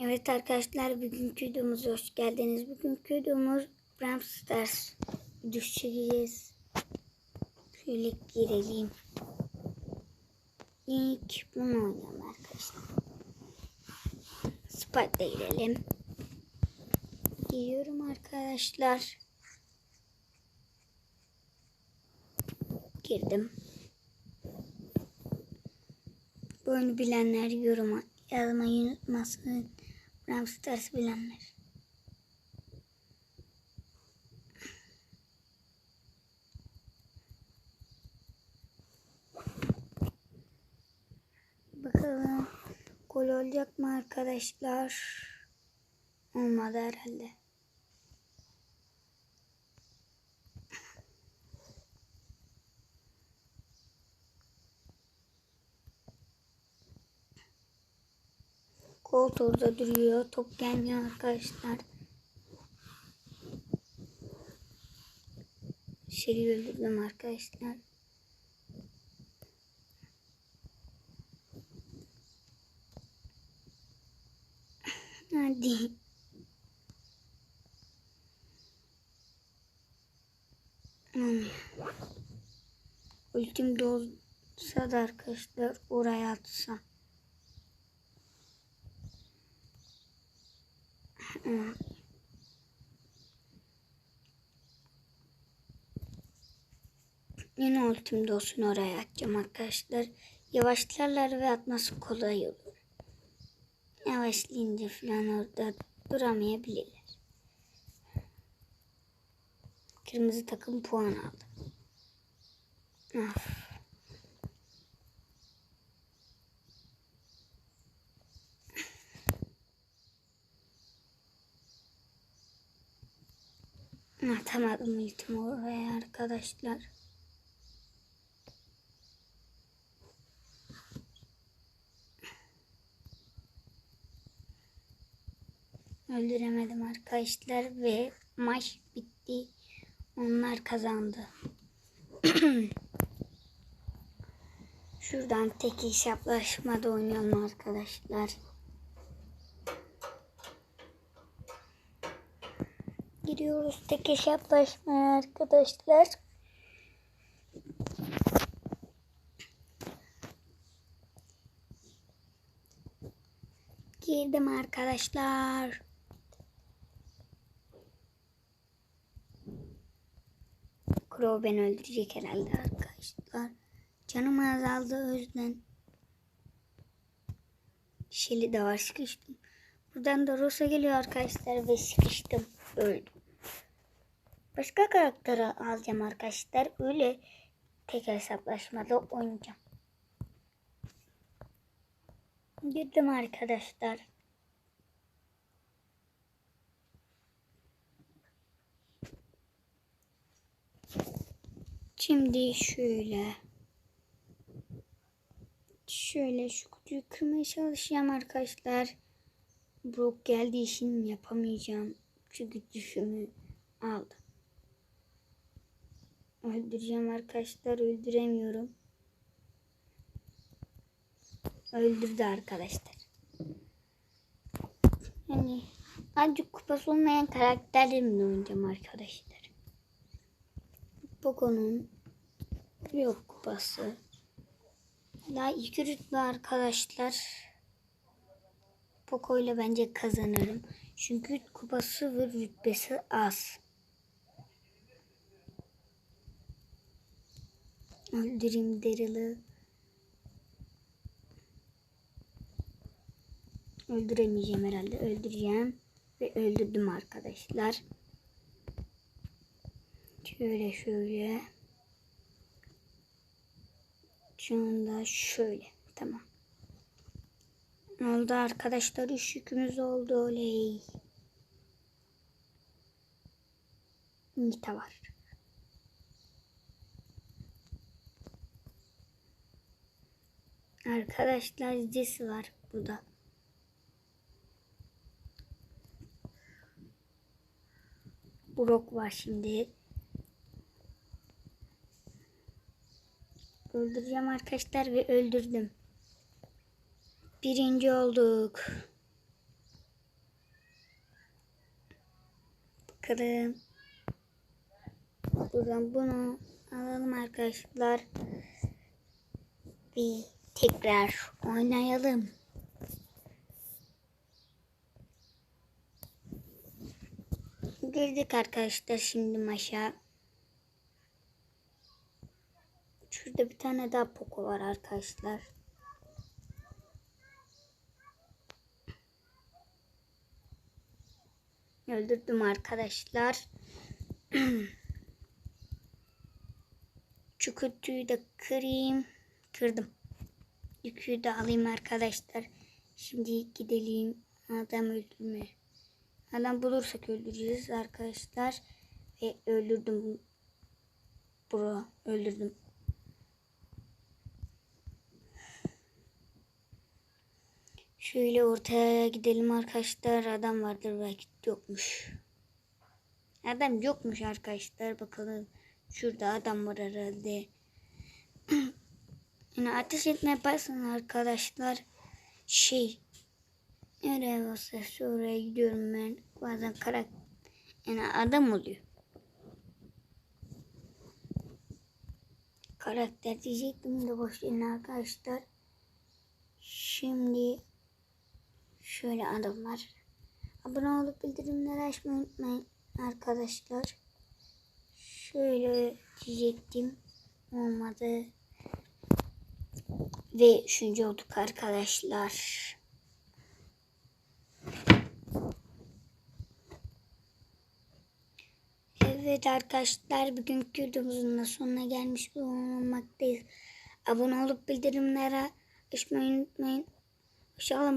Evet arkadaşlar bugünkü videomuza hoş geldiniz. Bugünkü videomuz Brawl Stars çekeceğiz. Şöyle girelim. İlk bunu oynayalım arkadaşlar. Spike'da girelim. Giriyorum arkadaşlar. Girdim. Bu oyunu bilenler yoruma yazmayı unutmasın. Brawl Stars bilenler. Bakalım gol olacak mı arkadaşlar? Olmadı herhalde. Koltuğda duruyor. Top gelmiyor arkadaşlar. Şeyi öldürdüm arkadaşlar. Hadi. Hmm. Ultim dolsa da arkadaşlar oraya atsam. Yine ultim olsun oraya atacağım arkadaşlar. Yavaşlarlar ve atması kolay olur. Yavaşlayınca falan orada duramayabilirler. Kırmızı takım puan aldı. Of. Atamadım ultimi oraya arkadaşlar. Öldüremedim arkadaşlar ve maç bitti. Onlar kazandı. Şuradan tek hesaplaşmada oynayalım arkadaşlar. Giriyoruz tek hesaplaşmaya arkadaşlar. Girdim arkadaşlar. Crow beni öldürecek herhalde arkadaşlar. Canım azaldı o yüzden. Şili de var sıkıştım. Buradan da Rosa geliyor arkadaşlar ve sıkıştım. Öldüm. Başka karakteri alacağım arkadaşlar. Öyle tek hesaplaşmada oynayacağım. Girdim arkadaşlar. Şimdi şöyle. Şöyle şu kutuyu kırmaya çalışacağım arkadaşlar. Brock geldiği için yapamayacağım. Çünkü düşümü aldı. Öldüreceğim arkadaşlar. Öldüremiyorum. Öldürdü arkadaşlar. Yani azıcık kupası olmayan karakterlerimle oynayacağım arkadaşlar. Poco'nun yok kupası. Daha iki rütbe arkadaşlar. Poco ile bence kazanırım. Çünkü kupası ve rütbesi az. Öldüreyim Daryl'ı. Öldüremeyeceğim herhalde. Öldüreceğim. Ve öldürdüm arkadaşlar. Şöyle şöyle. Şunu da şöyle. Tamam. Oldu arkadaşlar. Üç yükümüz oldu. Oley. Nita var. Arkadaşlar cisi var bu da. Brok var şimdi. Öldüreceğim arkadaşlar ve öldürdüm. Birinci olduk. Bakalım. Buradan bunu alalım arkadaşlar. Bir tekrar oynayalım. Girdik arkadaşlar şimdi maşa. Şurada bir tane daha Poco var arkadaşlar. Öldürdüm arkadaşlar. Şu kutuyu da kırayım. Kırdım. Yüküyü de alayım arkadaşlar. Şimdi gidelim adam öldürmeye. Adam bulursak öldüreceğiz arkadaşlar. Ve öldürdüm. Bro öldürdüm. Şöyle ortaya gidelim arkadaşlar. Adam vardır belki yokmuş. Adam yokmuş arkadaşlar. Bakalım. Şurada adam var herhalde. yani ateş etme yaparsan arkadaşlar şey nereye basarsa oraya gidiyorum ben. Bazen karakter yani adam oluyor. Karakter diyecektim de boş arkadaşlar. Şimdi şöyle adamlar. Abone olup bildirimleri açmayı unutmayın arkadaşlar. Şöyle diyecektim. Olmadı. Ve üçüncü olduk arkadaşlar. Evet arkadaşlar bugünkü videomuzun da sonuna gelmiş bulunmaktayız. Abone olup bildirimlere açmayı unutmayın. Hoşçakalın.